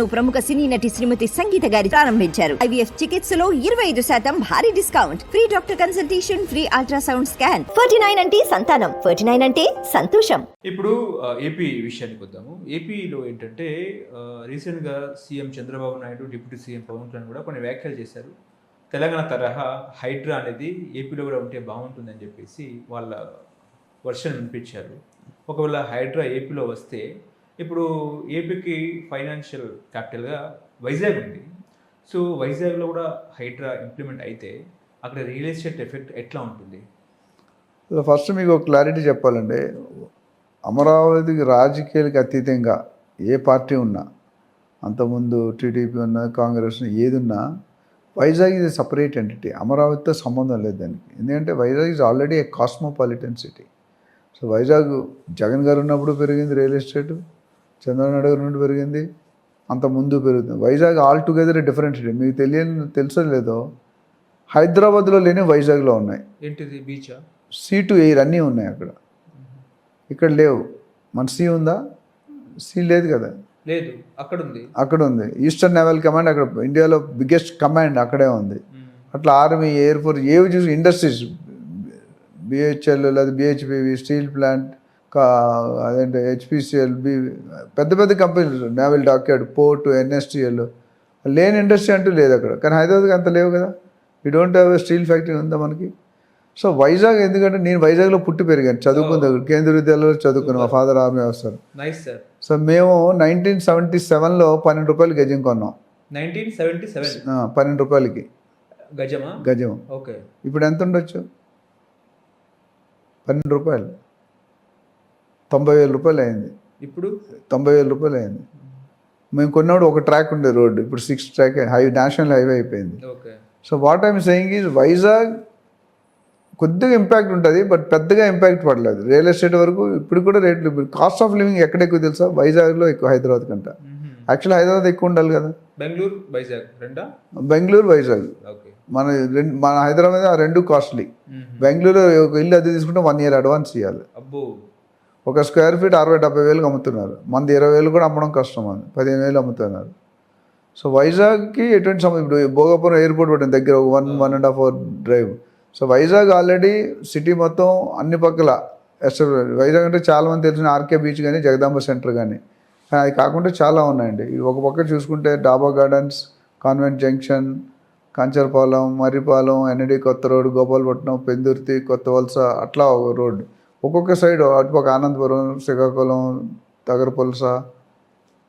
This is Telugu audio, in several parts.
ప్రముఖ సినీ నటి శ్రీమతి సంగీత గారి ప్రారంభించారు. ఐవీఎఫ్ చికిత్సలో ఇరవై ఐదు శాతం భారీ discount. Free doctor consultation free ultrasound scan. Forty nine అంటే సంతానం. ఫార్టీ నైన్ అంటే సంతోషం. ఇప్పుడు ఏపీ విషయానికి వద్దాము. ఏపీలో ఏంటంటే రీసెంట్ రీసెంట్గా CM Chandrababu Naidu deputy CM Pawan Kalyan కూడా కొన్ని వ్యాఖ్యలు చేశారు. తెలంగాణ తరహా హైడ్రా అనేది ఏపీలో కూడా ఉంటే బాగుంటుందని చెప్పేసి వాళ్ళ వర్షన్ వినిపించారు. ఒకవేళ హైడ్రా ఏపీలో వస్తే ఇప్పుడు ఏపీకి ఫైనాన్షియల్ క్యాపిటల్గా వైజాగ్ ఉంది. సో వైజాగ్లో కూడా హైడ్రా ఇంప్లిమెంట్ అయితే అక్కడ రియల్ ఎస్టేట్ ఎఫెక్ట్ ఎట్లా ఉంటుంది? ఫస్ట్ మీకు ఒక క్లారిటీ చెప్పాలండి. అమరావతికి రాజకీయాలకు అతీతంగా ఏ పార్టీ ఉన్నా అంతకుముందు టీడీపీ ఉన్నా కాంగ్రెస్ ఉన్నా, ఏది ఉన్నా వైజాగ్ ఇది సపరేట్ ఎంటిటీ అమరావతితో సంబంధం లేదు దానికి. ఎందుకంటే Vizag is already a cosmopolitan city so Vizag Jagan గారు ఉన్నప్పుడు పెరిగింది రియల్ ఎస్టేట్. చంద్రబాబు నాయుడు గారు నుండి పెరిగింది అంత ముందు పెరుగుతుంది. Vizag all together different city మీకు తెలియని తెలుసో లేదో హైదరాబాద్లో లేని వైజాగ్లో ఉన్నాయి. ఏంటిది? బీచా? సీ టు ఎయిర్ అన్నీ ఉన్నాయి అక్కడ. ఇక్కడ లేవు. మన సీ ఉందా? సీ లేదు కదా. లేదు. అక్కడ ఉంది అక్కడ ఉంది ఈస్టర్న్ నేవల్ కమాండ్ అక్కడ ఇండియాలో బిగ్గెస్ట్ కమాండ్ అక్కడే ఉంది. అట్లా ఆర్మీ ఎయిర్ ఫోర్స్ ఏవి చూసి ఇండస్ట్రీస్ బిహెచ్ఎల్ లేదా బిహెచ్పివి స్టీల్ ప్లాంట్ అదేంటి హెచ్పిసిఎల్ బి పెద్ద పెద్ద కంపెనీలు నేవల్ డాక్యార్డ్ పోర్టు ఎన్ఎస్టిఎల్ లేని ఇండస్ట్రీ అంటూ లేదు అక్కడ. కానీ హైదరాబాద్కి అంత లేవు కదా. You don't have steel factory ఉందా మనకి? సో వైజాగ్ ఎందుకంటే నేను వైజాగ్లో పుట్టి పెరిగాను. చదువుకున్న దగ్గర కేంద్ర విద్యాలయంలో చదువుకున్నాను మా father army officer nice sir so మేము నైన్టీన్ సెవెంటీ సెవెన్లో పన్నెండు రూపాయలు గజం కొన్నాం. నైన్టీన్ సెవెంటీ సెవెన్ పన్నెండు రూపాయలకి. గజమా? గజం. ఓకే ఇప్పుడు ఎంత ఉండొచ్చు? పన్నెండు రూపాయలు. తొంభై వేల రూపాయలు అయింది ఇప్పుడు? తొంభై వేల రూపాయలు అయింది మేము కొన్నప్పుడు ఒక ట్రాక్ ఉండే రోడ్డు ఇప్పుడు six track high national highway అయిపోయింది. So what I'm saying is Vizag కొద్దిగా ఇంపాక్ట్ ఉంటుంది బట్ పెద్దగా ఇంపాక్ట్ పడలేదు. రియల్ ఎస్టేట్ వరకు ఇప్పుడు కూడా రేట్లు కాస్ట్ ఆఫ్ లివింగ్ ఎక్కడ ఎక్కువ తెలుసా? వైజాగ్లో ఎక్కువ హైదరాబాద్ కంట. యాక్చువల్లీ హైదరాబాద్ ఎక్కువ ఉండాలి కదా. బెంగళూరు వైజాగ్ రెండా? బెంగళూరు వైజాగ్. మన రెండు మన హైదరాబాద్ ఆ రెండు కాస్ట్లీ. బెంగళూరు ఒక ఇల్లు అద్దె తీసుకుంటే వన్ ఇయర్ అడ్వాన్స్ ఇవ్వాలి అబ్బో. ఒక స్క్వేర్ ఫీట్ అరవై డెబ్బై వేలకు అమ్ముతున్నారు. మంది ఇరవై వేలు కూడా అమ్మడం కష్టం అని పదిహేను వేలు అమ్ముతున్నారు. సో వైజాగ్కి ఎటువంటి సమయం ఇప్పుడు భోగాపురం ఎయిర్పోర్ట్ పట్టింది దగ్గర ఒక one one and half hour drive. So Vizag already city మొత్తం అన్ని పక్కల ఎస్ట- వైజాగ్ అంటే చాలామంది తెలిసిన ఆర్కే బీచ్ కానీ జగదాంబ సెంటర్ కానీ. కానీ అది కాకుండా చాలా ఉన్నాయండి. ఒక పక్క చూసుకుంటే Daba gardens convent junction Kancharapalem Marripalem NAD కొత్త రోడ్ గోపాలపట్నం పెందుర్తి కొత్త వలస అట్లా ఒక రోడ్డు ఒక్కొక్క సైడ్ అటుపక్క ఆనందపురం శ్రీకాకుళం తగరపులస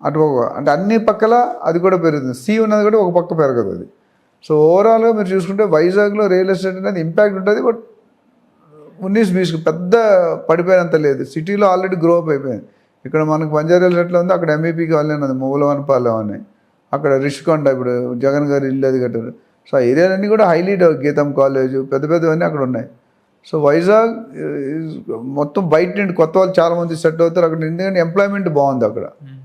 అటుపక్క అంటే అన్ని పక్కల అది కూడా పెరుగుతుంది. సీ ఉన్నది కూడా ఒక పక్క పెరగదు అది. సో ఓవరాల్గా మీరు చూసుకుంటే వైజాగ్లో రియల్ ఎస్టేట్ అనేది ఇంపాక్ట్ ఉంటుంది బట్ ఉన్నీస్ మీకు పెద్ద పడిపోయినంత లేదు. సిటీలో ఆల్రెడీ గ్రో అప్ అయిపోయింది. ఇక్కడ మనకు బంజారాలు ఎట్లా ఉంది అక్కడ ఎంఈపీకి వెళ్ళినది మూలవనపాలెం అని. అక్కడ రిషికొండ ఇప్పుడు జగన్ గారి ఇల్లు అది కట్టారు. సో ఆ ఏరియాలన్నీ కూడా హైలీ గీతం కాలేజ్ పెద్ద పెద్దవన్నీ అక్కడ ఉన్నాయి. సో వైజాగ్ uh, మొత్తం బయట నుండి కొత్త వాళ్ళు చాలా మంది సెట్ అవుతారు. అక్కడ ఎందుకంటే ఎంప్లాయ్మెంట్ బాగుంది అక్కడ. Hmm.